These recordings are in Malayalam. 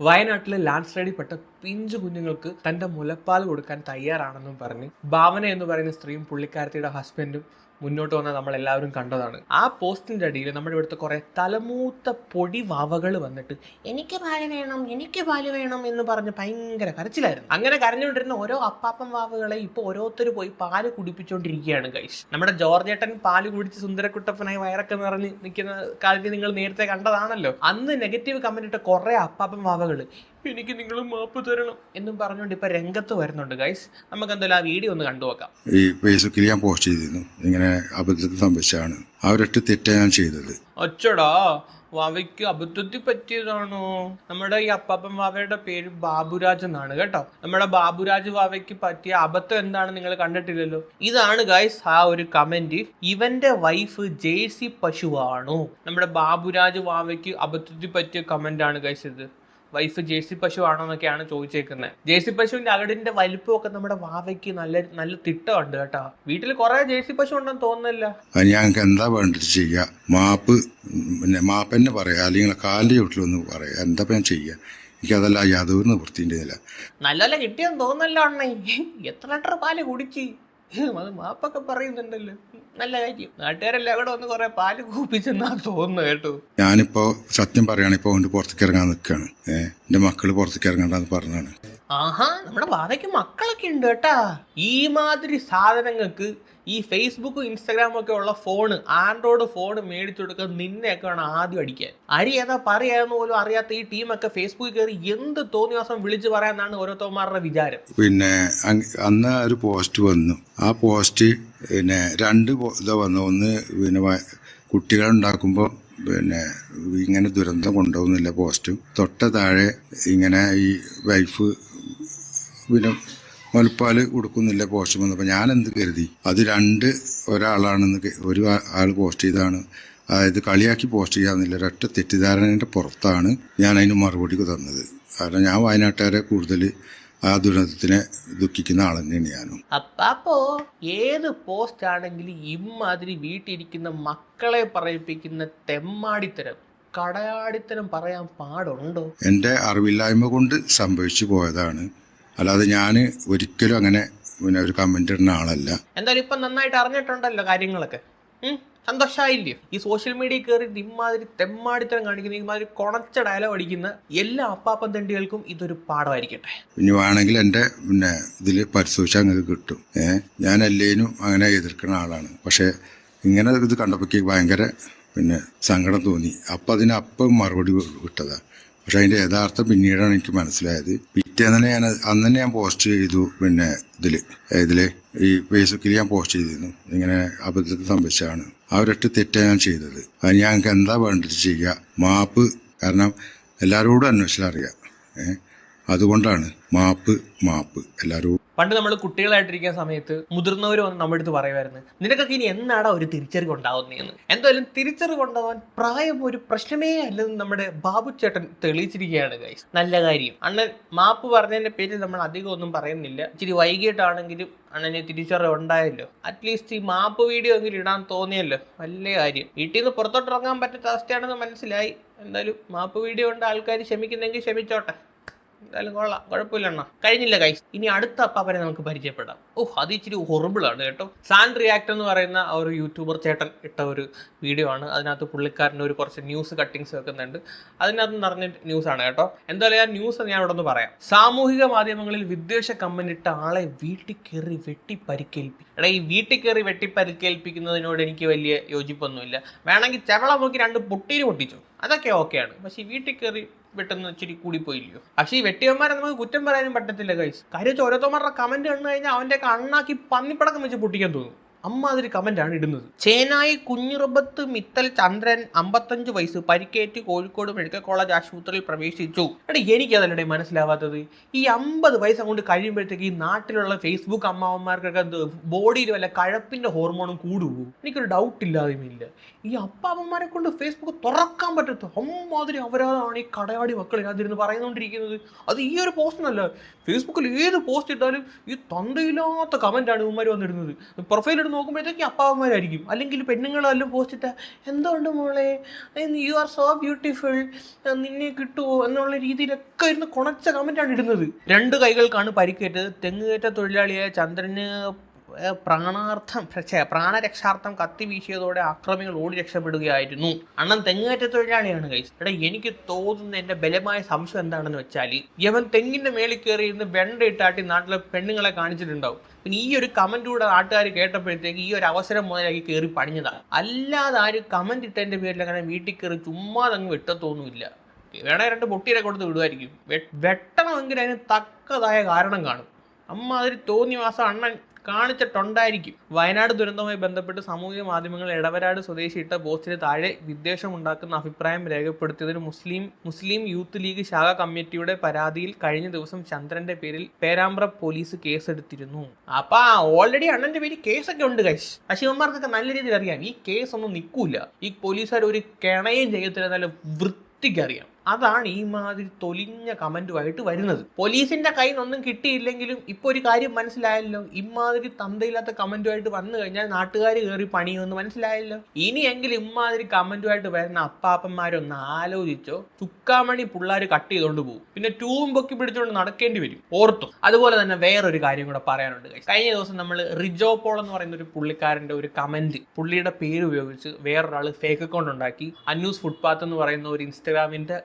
വയനാട്ടിലെ ലാൻഡ് സ്ലൈഡിൽപ്പെട്ട പിഞ്ചു കുഞ്ഞുങ്ങൾക്ക് തന്റെ മുലപ്പാൽ കൊടുക്കാൻ തയ്യാറാണെന്നും പറഞ്ഞ് ഭാവന എന്ന് പറയുന്ന സ്ത്രീയും പുള്ളിക്കാരത്തിയുടെ ഹസ്ബൻഡും മുന്നോട്ട് വന്ന നമ്മൾ എല്ലാവരും കണ്ടതാണ്. ആ പോസ്റ്റിന്റെ അടിയിൽ നമ്മുടെ ഇവിടുത്തെ കുറെ തലമൂത്ത പൊടി വാവകൾ വന്നിട്ട് എനിക്ക് പാൽ വേണം എനിക്ക് പാൽ വേണം എന്ന് പറഞ്ഞ് ഭയങ്കര കരച്ചിലായിരുന്നു. അങ്ങനെ കരഞ്ഞുകൊണ്ടിരുന്ന ഓരോ അപ്പാപ്പൻ വാവകളെ ഇപ്പൊ ഓരോരുത്തർ പോയി പാൽ കുടിപ്പിച്ചുകൊണ്ടിരിക്കുകയാണ് കൈഷ് നമ്മുടെ ജോർജേട്ടൻ പാൽ കുടിച്ച് സുന്ദരക്കുട്ടപ്പനായി വയറൊക്കെ നിറഞ്ഞ് നിൽക്കുന്ന കാര്യം നിങ്ങൾ നേരത്തെ കണ്ടതാണല്ലോ. അന്ന് നെഗറ്റീവ് കമന്റ് ഇട്ട കുറെ അപ്പാപ്പൻ വാവകൾ എനിക്ക് നിങ്ങൾ മാപ്പ് തരണം. എന്നും പറഞ്ഞുകൊണ്ട് ഇപ്പൊ രംഗത്ത് വരുന്നുണ്ട് ഗൈസ് നമുക്ക് എന്തായാലും ആ വീഡിയോ ഒന്ന് കണ്ടു നോക്കാം. ഈ ഫേസ്ബുക്കിൽ ഞാൻ പോസ്റ്റ് ചെയ്തിരുന്നു. ഇങ്ങനെ അബദ്ധത്തിൽ സംഭവിച്ചാണ് അവരൊട്ട് തെറ്റാണ് ഞാൻ ചെയ്തത്. അച്ചടാ വാവയ്ക്ക് അബദ്ധത്തിൽ പറ്റിയതാണോ? നമ്മുടെ ഈ അപ്പാപ്പൻ വാവയുടെ പേര് ബാബുരാജ് എന്നാണ് കേട്ടോ. നമ്മുടെ ബാബുരാജ് വാവയ്ക്ക് പറ്റിയ അബദ്ധം എന്താണ് നിങ്ങൾ കണ്ടിട്ടില്ലല്ലോ. ഇതാണ് ഗൈസ് ആ ഒരു കമന്റ് ഇവന്റെ വൈഫ് ജേഴ്സി പശുവാണോ? നമ്മുടെ ബാബുരാജ് വാവയ്ക്ക് അബദ്ധത്തിൽ പറ്റിയ കമന്റ് ആണ് ഗൈസ് ഇത്. വൈഫ് ജേഴ്സി പശു ആണോ എന്നൊക്കെയാണ് ചോദിച്ചേക്കുന്നത് ജേഴ്സി പശുവിന്റെ അകടിന്റെ വലിപ്പമൊക്കെ നമ്മുടെ വാവയ്ക്ക് നല്ല നല്ല തിട്ടമുണ്ട് കേട്ടോ. വീട്ടിൽ കുറെ ജേഴ്സി പശു ഉണ്ടെന്ന് തോന്നുന്നില്ല. ഞങ്ങൾക്ക് എന്താ വേണ്ടത് ചെയ്യുക മാപ്പ് പിന്നെ മാപ്പ് തന്നെ അല്ലെങ്കിൽ അല്ലെങ്കിൽ കാലിന്റെ ചുട്ടിലൊന്ന് പറയാ. എന്താ ഞാൻ ചെയ്യാ? എനിക്കതല്ല യാതൊരു നിവൃത്തിന്റെ നല്ല കിട്ടിയെന്ന് തോന്നുന്നല്ലോ അണ്ണേ. എത്ര ലിറ്റർ പാൽ കുടിച്ച്? അത് മാപ്പൊക്കെ പറയുന്നുണ്ടല്ലോ. നല്ല കാര്യം. നാട്ടുകാരെല്ലാം കൂടെ വന്ന് കുറെ പാൽ കൂപ്പിച്ചെന്നാ തോന്നുന്നു കേട്ടോ. ഞാനിപ്പോ സത്യം പറയുകയാണെങ്കിൽ ഇപ്പോൾ കൊണ്ട് പുറത്തേക്ക് ഇറങ്ങാൻ നിൽക്കുകയാണ് ഏഹ് എന്റെ മക്കൾ പുറത്തേക്ക് ഇറങ്ങണ്ടെന്ന് പറഞ്ഞാണ് ആഹാ നമ്മുടെ വാതയ്ക്ക് മക്കളൊക്കെ ഉണ്ട് കേട്ടാ. ഈ മാതിരി സാധനങ്ങൾക്ക് ഈ ഫേസ്ബുക്കും ഇൻസ്റ്റാഗ്രാമും ഒക്കെ ഉള്ള ഫോണ് ആൻഡ്രോയിഡ് ഫോൺ മേടിച്ചു കൊടുക്കാൻ നിന്നെയൊക്കെ വേണം ആദ്യം അടിക്കാൻ. അരി ഏതാ പറയാന്ന് പോലും അറിയാത്ത ഈ ടീമൊക്കെ ഫേസ്ബുക്കിൽ കയറി എന്ത് തോന്നിയ ദിവസം വിളിച്ചു പറയാന്നാണ് ഓരോരുത്തന്മാരുടെ വിചാരം. പിന്നെ അന്ന് ഒരു പോസ്റ്റ് വന്നു. ആ പോസ്റ്റ് പിന്നെ രണ്ട് ഇതാ വന്നു. ഒന്ന് പിന്നെ കുട്ടികളുണ്ടാക്കുമ്പോ പിന്നെ ഇങ്ങനെ ദുരന്തം കൊണ്ടുപോകുന്നില്ല പോസ്റ്റും തൊട്ട താഴെ ഇങ്ങനെ ഈ വൈഫ് പിന്നെ മുലപ്പാൽ കൊടുക്കുന്നില്ല പോസ്റ്റ് വന്നപ്പോൾ ഞാൻ എന്ത് കരുതി? അത് രണ്ട് ഒരാളാണെന്ന് ഒരു ആൾ പോസ്റ്റ് ചെയ്താണ് അതായത് കളിയാക്കി പോസ്റ്റ് ചെയ്യാമെന്നില്ല ഒരൊറ്റ തെറ്റിദ്ധാരണയുടെ പുറത്താണ് ഞാൻ അതിന് മറുപടി തന്നത്. കാരണം ഞാൻ വയനാട്ടുകാരെ കൂടുതൽ ആ ദുരന്തത്തിനെ ദുഃഖിക്കുന്ന ആൾ തന്നെയാണ് ഞാനും. അപ്പോ ഏത് പോസ്റ്റ് ആണെങ്കിലും ഇമ്മാതിരി വീട്ടിലിരിക്കുന്ന മക്കളെ പറയിപ്പിക്കുന്ന തെമ്മാടിത്തരം കടയാടിത്തരം പറയാൻ പാടുണ്ടോ? എന്റെ അറിവില്ലായ്മ കൊണ്ട് സംഭവിച്ചു പോയതാണ്. അല്ലാതെ ഞാൻ ഒരിക്കലും അങ്ങനെ പിന്നെ ഒരു കമന്റ് ഇടുന്ന ആളല്ല. എന്തായാലും ഇപ്പൊ നന്നായിട്ട് അറിഞ്ഞിട്ടുണ്ടല്ലോ കാര്യങ്ങളൊക്കെ. സന്തോഷമായില്ലേ ഈ സോഷ്യൽ മീഡിയയിൽ കയറി ഇമാതിരി തെമ്മാടിത്തരം കാണിക്കുന്ന ഇമാതിരി കൊണച്ച ഡയലോഗ് അടിക്കുന്ന എല്ലാ അപ്പാപ്പൻ തണ്ടികൾക്കും ഇതൊരു പാഠമായിരിക്കട്ടെ. ഇനി വേണമെങ്കിൽ എന്റെ പിന്നെ ഇതിൽ പരിശോധിച്ചാൽ നിങ്ങൾക്ക് കിട്ടും. ഏഹ് ഞാൻ എല്ലേനും അങ്ങനെ എതിർക്കുന്ന ആളാണ്. പക്ഷേ ഇങ്ങനെ ഇത് കണ്ടപ്പോഴേക്ക് ഭയങ്കര പിന്നെ സങ്കടം തോന്നി. അപ്പം അതിന് അപ്പം മറുപടി വിട്ടതാ. പക്ഷെ അതിന്റെ യഥാർത്ഥം പിന്നീടാണ് എനിക്ക് മനസ്സിലായത്. പിറ്റേന്ന് ഞാൻ അന്ന് തന്നെ ഞാൻ പോസ്റ്റ് ചെയ്തു പിന്നെ ഇതിൽ ഇതിൽ ഈ ഫേസ്ബുക്കിൽ ഞാൻ പോസ്റ്റ് ചെയ്തിരുന്നു. ഇങ്ങനെ അബദ്ധത്തിൽ സംഭവിച്ചതാണ്. അവരൊട്ട് തെറ്റാണ് ഞാൻ ചെയ്തത്. അത് ഞങ്ങൾക്ക് എന്താ വേണ്ടത് ചെയ്യുക മാപ്പ്. കാരണം എല്ലാവരോടും അന്വേഷിച്ചാൽ അറിയാം. ഏഹ്? അതുകൊണ്ടാണ് മാപ്പ് മാപ്പ്. എല്ലാവരും പണ്ട് നമ്മൾ കുട്ടികളായിട്ടിരിക്കുന്ന സമയത്ത് മുതിർന്നവർ വന്ന് നമ്മുടെ അടുത്ത് പറയുമായിരുന്നു നിനക്കൊക്കെ ഇനി എന്നാടാ ഒരു തിരിച്ചറിവ് ഉണ്ടാവുന്നതെന്ന് എന്തായാലും തിരിച്ചറിവ് ഉണ്ടാവാൻ പ്രായം ഒരു പ്രശ്നമേ അല്ലെന്ന് നമ്മുടെ ബാബു ചേട്ടൻ തെളിയിച്ചിരിക്കുകയാണ് ഗൈസ് നല്ല കാര്യം. അണ്ണൻ മാപ്പ് പറഞ്ഞതിന്റെ പേരിൽ നമ്മൾ അധികം ഒന്നും പറയുന്നില്ല. ഇച്ചിരി വൈകിട്ടാണെങ്കിലും അണ്ണനെ തിരിച്ചറിവ് ഉണ്ടായല്ലോ. അറ്റ്ലീസ്റ്റ് ഈ മാപ്പ് വീഡിയോ എങ്കിലും ഇടാൻ തോന്നിയല്ലോ. വലിയ കാര്യം. വീട്ടിൽ നിന്ന് പുറത്തോട്ട് ഇറങ്ങാൻ പറ്റാത്ത അവസ്ഥയാണെന്ന് മനസ്സിലായി. എന്തായാലും മാപ്പ് വീഡിയോ ഉണ്ട് ആൾക്കാർ ക്ഷമിക്കുന്നെങ്കിൽ ക്ഷമിച്ചോട്ടെ. എന്തായാലും കൊള്ളാം. കുഴപ്പമില്ല അണ്ണാ. കഴിഞ്ഞില്ല കൈസ് ഇനി അടുത്ത അപ്പാപ്പനെ നമുക്ക് പരിചയപ്പെടാം. ഓഹ് അത് ഇച്ചിരി ആണ് കേട്ടോ. സാൻഡ് റിയാക്ട് എന്ന് പറയുന്ന ഒരു യൂട്യൂബർ ചേട്ടൻ ഇട്ട ഒരു വീഡിയോ ആണ്. അതിനകത്ത് പുള്ളിക്കാരന്റെ ഒരു കുറച്ച് ന്യൂസ് കട്ടിങ്സ് വെക്കുന്നുണ്ട്. അതിനകത്ത് നിറഞ്ഞ ന്യൂസ് ആണ് കേട്ടോ. എന്തായാലും ആ ന്യൂസ് ഞാൻ ഇവിടെ ഒന്ന് പറയാം. സാമൂഹിക മാധ്യമങ്ങളിൽ വിദ്വേഷ കമ്മന്റ് ഇട്ട ആളെ വീട്ടിൽ കയറി വെട്ടി പരിക്കേൽപ്പി എടാ ഈ വീട്ടിൽ കയറി വെട്ടി പരിക്കേൽപ്പിക്കുന്നതിനോട് എനിക്ക് വലിയ യോജിപ്പൊന്നുമില്ല. വേണമെങ്കിൽ ചെവള നോക്കി രണ്ട് പൊട്ടീര് പൊട്ടിച്ചു. അതൊക്കെ ഓക്കെയാണ് പക്ഷേ വീട്ടിൽ കയറി വെട്ടുന്ന ഇച്ചിരി കൂടി പോയില്ലയോ പക്ഷേ ഈ വെട്ടിയന്മാരെ നമുക്ക് കുറ്റം പറയാനും പറ്റത്തില്ല കൈസ് കാര്യം വെച്ചാൽ ഓരോരുത്തന്മാരുടെ കമന്റ് കണ്ടു കഴിഞ്ഞാൽ അവന്റെ കണ്ണാക്കി പന്നിപ്പടക്കം വെച്ച് പൊട്ടിക്കാൻ തോന്നും. അമ്മാതിരി കമന്റാണ് ഇടുന്നത്. ചേനായി കുഞ്ഞിറബത്ത് മിത്തൽ ചന്ദ്രൻ അമ്പത്തഞ്ച് വയസ്സ് പരിക്കേറ്റ് കോഴിക്കോട് മെഡിക്കൽ കോളേജ് ആശുപത്രിയിൽ പ്രവേശിച്ചു. എടാ എനിക്കതല്ലേ മനസ്സിലാവാത്തത്. ഈ അമ്പത് വയസ്സ് അങ്ങോട്ട് കഴിയുമ്പോഴത്തേക്ക് ഈ നാട്ടിലുള്ള ഫേസ്ബുക്ക് അമ്മാവന്മാർക്കൊക്കെ ബോഡിയിൽ വല്ല കഴപ്പിന്റെ ഹോർമോണും കൂടുവോ? എനിക്കൊരു ഡൗട്ട് ഇല്ലാതെയുമില്ല ഈ അപ്പാപ്പന്മാരെ കൊണ്ട് ഫേസ്ബുക്ക് തുറക്കാൻ പറ്റത്ത അമ്മാതിരി അവരാണ് ഈ കടയാടി മക്കൾ ഇതിനകത്തിരുന്ന് പറയുന്നോണ്ടിരിക്കുന്നത്. അത് ഈ ഒരു പോസ്റ്റിനല്ല ഫേസ്ബുക്കിൽ ഏത് പോസ്റ്റ് ഇട്ടാലും ഈ തന്തയില്ലാത്ത കമന്റാണ് ഇവന്മാർ വന്നിടുന്നത്. പ്രൊഫൈൽ നോക്കുമ്പോഴത്തേക്ക് അപ്പാവന്മാരായിരിക്കും. അല്ലെങ്കിൽ പെണ്ണുങ്ങളെല്ലാം പോസ്റ്റ് ഇട്ട എന്തുകൊണ്ട് മോളെ? യു ആർ സോ ബ്യൂട്ടിഫുൾ നിന്നെ കിട്ടുമോ എന്നുള്ള രീതിയിലൊക്കെ ഇരുന്ന് കുണച്ച കമന്റാണ് ഇടുന്നത്. രണ്ട് കൈകൾക്കാണ് പരിക്കേറ്റത്. തെങ്ങുകയറ്റ തൊഴിലാളിയായ ചന്ദ്രന് പ്രാണാർത്ഥം പക്ഷേ പ്രാണരക്ഷാർത്ഥം കത്തി വീശിയതോടെ ആക്രമികൾ ഓടി രക്ഷപ്പെടുകയായിരുന്നു. അണ്ണൻ തെങ്ങേറ്റ തൊഴിലാളിയാണ് കൈസ് എടാ എനിക്ക് തോന്നുന്ന എന്റെ ബലമായ സംശയം എന്താണെന്ന് വെച്ചാൽ യവൻ തെങ്ങിന്റെ മേളിൽ കയറി ഇരുന്ന് വെണ്ട ഇട്ടാട്ടി നാട്ടിലെ പെണ്ണുങ്ങളെ കാണിച്ചിട്ടുണ്ടാവും. പിന്നെ ഈ ഒരു കമന്റ് കൂടെ നാട്ടുകാർ കേട്ടപ്പോഴത്തേക്ക് ഈ ഒരു അവസരം മുതലാക്കി കയറി പണിഞ്ഞതാണ് അല്ലാതെ ആരും കമന്റ് ഇട്ടതിന്റെ പേരിൽ അങ്ങനെ വീട്ടിൽ കയറി ചുമ്മാ അങ്ങ് വെട്ടത്തൊന്നുമില്ല. വേണേ രണ്ട് പൊട്ടിയിലെ കൊടുത്ത് വിടുമായിരിക്കും വെട്ടണമെങ്കിൽ അതിന് തക്കതായ കാരണം കാണും. അമ്മ അതിൽ തോന്നിയ മാസം അണ്ണൻ കാണിച്ചിട്ടുണ്ടായിരിക്കും. വയനാട് ദുരന്തവുമായി ബന്ധപ്പെട്ട് സാമൂഹിക മാധ്യമങ്ങൾ ഇടവരാട് സ്വദേശി ഇട്ട പോസ്റ്റിന് താഴെ വിദ്വേഷം ഉണ്ടാക്കുന്ന അഭിപ്രായം രേഖപ്പെടുത്തിയതിന് മുസ്ലിം മുസ്ലിം യൂത്ത് ലീഗ് ശാഖ കമ്മിറ്റിയുടെ പരാതിയിൽ കഴിഞ്ഞ ദിവസം ചന്ദ്രന്റെ പേരിൽ പേരാമ്പ്ര പോലീസ് കേസെടുത്തിരുന്നു. അപ്പൊ ഓൾറെഡി അണ്ണന്റെ പേര് കേസൊക്കെ ഉണ്ട് കൈസ് അശിവന്മാർക്കൊക്കെ നല്ല രീതിയിൽ അറിയാം. ഈ കേസ് ഒന്നും നിൽക്കൂല. ഈ പോലീസുകാർ ഒരു കിണയും ചെയ്യത്തില്ല നല്ല വൃത്തിക്കറിയാം അതാണ് ഈ മാതിരി തൊലിഞ്ഞ കമന്റുമായിട്ട് വരുന്നത്. പോലീസിന്റെ കയ്യിൽ നിന്നൊന്നും കിട്ടിയില്ലെങ്കിലും ഇപ്പൊ ഒരു കാര്യം മനസ്സിലായല്ലോ? ഇമാതിരി തന്തയില്ലാത്ത കമന്റുമായിട്ട് വന്നു കഴിഞ്ഞാൽ നാട്ടുകാർ കയറി പണിയുമെന്ന് മനസ്സിലായല്ലോ? ഇനിയെങ്കിലും ഇമാതിരി കമന്റുമായിട്ട് വരുന്ന അപ്പാപ്പന്മാരൊന്ന് ആലോചിച്ചോ? ചുക്കാമണി പിള്ളേർ കട്ട് ചെയ്തുകൊണ്ട് പോകും പിന്നെ ട്യൂബും പൊക്കി പിടിച്ചുകൊണ്ട് നടക്കേണ്ടി വരും. ഓർത്തും. അതുപോലെ തന്നെ വേറൊരു കാര്യം കൂടെ പറയാനുണ്ട്. കഴിഞ്ഞ ദിവസം നമ്മൾ റിജോ പോൾ എന്ന് പറയുന്ന ഒരു പുള്ളിക്കാരന്റെ ഒരു കമന്റ് പുള്ളിയുടെ പേര് ഉപയോഗിച്ച് വേറൊരാൾ ഫേക്ക് അക്കൗണ്ട് ഉണ്ടാക്കി. അന്യൂസ് ഫുട്പാത്ത് എന്ന് പറയുന്ന ഒരു ഇൻസ്റ്റാഗ്രാമിന്റെ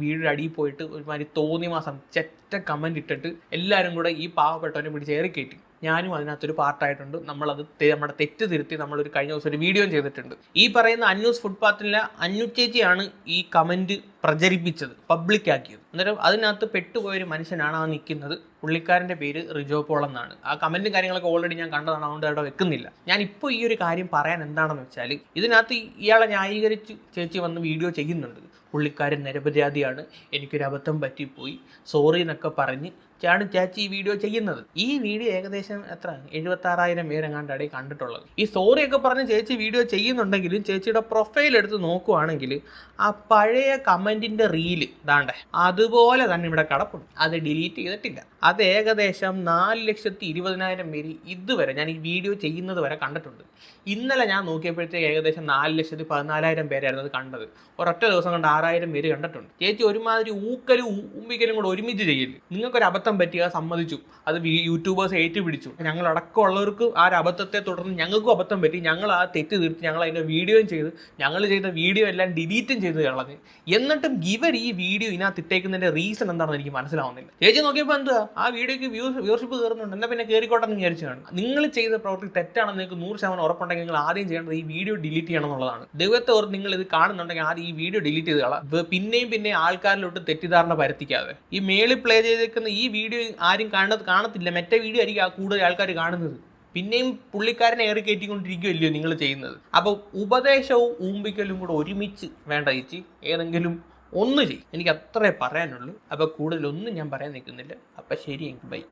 വീടിന്റെ അടിയിൽ പോയിട്ട് ഒരുമാതിരി തോന്നി മാസം ചെറ്റ കമന്റ് ഇട്ടിട്ട് എല്ലാവരും കൂടെ ഈ പാവപ്പെട്ടവനെ പിടിച്ച് ഏറി കയറ്റി. ഞാനും അതിനകത്തൊരു പാർട്ടായിട്ടുണ്ട് നമ്മളത് നമ്മുടെ തെറ്റ് തിരുത്തി നമ്മളൊരു കഴിഞ്ഞ ദിവസം ഒരു വീഡിയോ ചെയ്തിട്ടുണ്ട്. ഈ പറയുന്ന അന്യൂസ് ഫുട്പാത്തിലെ അന്നു ചേച്ചിയാണ് ഈ കമന്റ് പ്രചരിപ്പിച്ചത് പബ്ലിക് ആക്കിയത്. അന്നേരം അതിനകത്ത് പെട്ടുപോയൊരു മനുഷ്യനാണ് ആ നിൽക്കുന്നത്. പുള്ളിക്കാരന്റെ പേര് റിജോ പോൾ എന്നാണ്. ആ കമന്റും കാര്യങ്ങളൊക്കെ ഓൾറെഡി ഞാൻ കണ്ടതാണ് അതുകൊണ്ട് അവിടെ വെക്കുന്നില്ല. ഞാൻ ഇപ്പോൾ ഈ ഒരു കാര്യം പറയാൻ എന്താണെന്ന് വെച്ചാൽ ഇതിനകത്ത് ഇയാളെ ന്യായീകരിച്ച് ചേച്ചി വന്ന് വീഡിയോ ചെയ്യുന്നുണ്ട്. പുള്ളിക്കാരൻ നിരപരാധിയാണ്. എനിക്കൊരു അബദ്ധം പറ്റിപ്പോയി. സോറി എന്നൊക്കെ പറഞ്ഞ് ാണ് ചാച്ചി ഈ വീഡിയോ ചെയ്യുന്നത്. ഈ വീഡിയോ ഏകദേശം എത്ര? എഴുപത്തി ആറായിരം പേരെങ്ങാണ്ടാണ് കണ്ടിട്ടുള്ളത്. ഈ സോറി ഒക്കെ പറഞ്ഞ് ചേച്ചി വീഡിയോ ചെയ്യുന്നുണ്ടെങ്കിലും ചേച്ചിയുടെ പ്രൊഫൈൽ എടുത്ത് നോക്കുവാണെങ്കിൽ ആ പഴയ കമന്റിന്റെ റീൽ ഇതാണ്ടേ. അതുപോലെ തന്നെ ഇവിടെ കടപ്പുണ്ട്. അത് ഡിലീറ്റ് ചെയ്തിട്ടില്ല. അത് ഏകദേശം നാല് ലക്ഷത്തി ഇരുപതിനായിരം പേര് ഇതുവരെ ഞാൻ ഈ വീഡിയോ ചെയ്യുന്നത് വരെ കണ്ടിട്ടുണ്ട്. ഇന്നലെ ഞാൻ നോക്കിയപ്പോഴത്തേക്ക് ഏകദേശം നാല് ലക്ഷത്തി പതിനാലായിരം പേരായിരുന്നു അത് കണ്ടത്. ഒരൊറ്റ ദിവസം കൊണ്ട് ആറായിരം പേര് കണ്ടിട്ടുണ്ട്. ചേച്ചി ഒരുമാതിരി ഊക്കലും ഉമ്പിക്കലും കൂടെ ഒരുമിച്ച് ചെയ്യില്ല? നിങ്ങൾക്കൊരു അബദ്ധം പറ്റിയ സമ്മതിച്ചു. അത് യൂട്യൂബേഴ്സ് ഏറ്റുപിടിച്ചു. ഞങ്ങൾ അടക്കമുള്ളവർക്ക് ആ ഒരു അബദ്ധത്തെ തുടർന്ന് ഞങ്ങൾക്കും അബദ്ധം പറ്റി. ഞങ്ങൾ ആ തെറ്റ് തീർത്ത് ഞങ്ങൾ അതിന്റെ വീഡിയോയും ചെയ്ത് ഞങ്ങൾ ചെയ്ത വീഡിയോ എല്ലാം ഡിലീറ്റും ചെയ്ത് കളഞ്ഞ്. എന്നിട്ടും ഇവർ ഈ വീഡിയോ ഇതിനകത്ത് ഇട്ടേക്കുന്നതിന്റെ റീസൺ എന്താണെന്ന് എനിക്ക് മനസ്സിലാവുന്നില്ല. ചേച്ചി നോക്കിയപ്പോൾ എന്താ ആ വീഡിയോക്ക് വ്യൂസ് വ്യൂവർഷിപ്പ് കയറുന്നുണ്ട്. എന്നാൽ പിന്നെ കയറിക്കോട്ടെ എന്ന് വിചാരിച്ചു കാണും. നിങ്ങൾ ചെയ്ത പ്രവൃത്തി തെറ്റാണെന്ന് നിങ്ങൾക്ക് നൂറ് ശതമാനം ഉറപ്പുണ്ടെങ്കിൽ നിങ്ങൾ ആദ്യം ചെയ്യേണ്ടത് ഈ വീഡിയോ ഡിലീറ്റ് ചെയ്യണം എന്നുള്ളതാണ്. ദൈവത്തെ ഓർത്ത് നിങ്ങൾ ഇത് കാണുന്നുണ്ടെങ്കിൽ ആദ്യം ഈ വീഡിയോ ഡിലീറ്റ് ചെയ്ത് കളാം. ഇത് പിന്നെയും പിന്നെ ആൾക്കാരിലോട്ട് തെറ്റിദ്ധാരണ പരത്തിക്കാതെ. ഈ മേളിൽ പ്ലേ ചെയ്തേക്കുന്ന ഈ വീഡിയോ ആരും കാണത് കാണത്തില്ല. മറ്റേ വീഡിയോ ആയിരിക്കും കൂടുതൽ ആൾക്കാർ കാണുന്നത്. പിന്നെയും പുള്ളിക്കാരനെ ഏറി കയറ്റിക്കൊണ്ടിരിക്കുകയല്ലയോ നിങ്ങൾ ചെയ്യുന്നത്. അപ്പോൾ ഉപദേശവും ഊമ്പിക്കലും കൂടെ ഒരുമിച്ച് വേണ്ട ചേച്ചി. ഏതെങ്കിലും ഒന്ന് ചെയ്യും. എനിക്ക് അത്രേ പറയാനുള്ളൂ. അപ്പോൾ കൂടുതലൊന്നും ഞാൻ പറയാൻ നിൽക്കുന്നില്ല. അപ്പം ശരി എനിക്ക് ബൈ.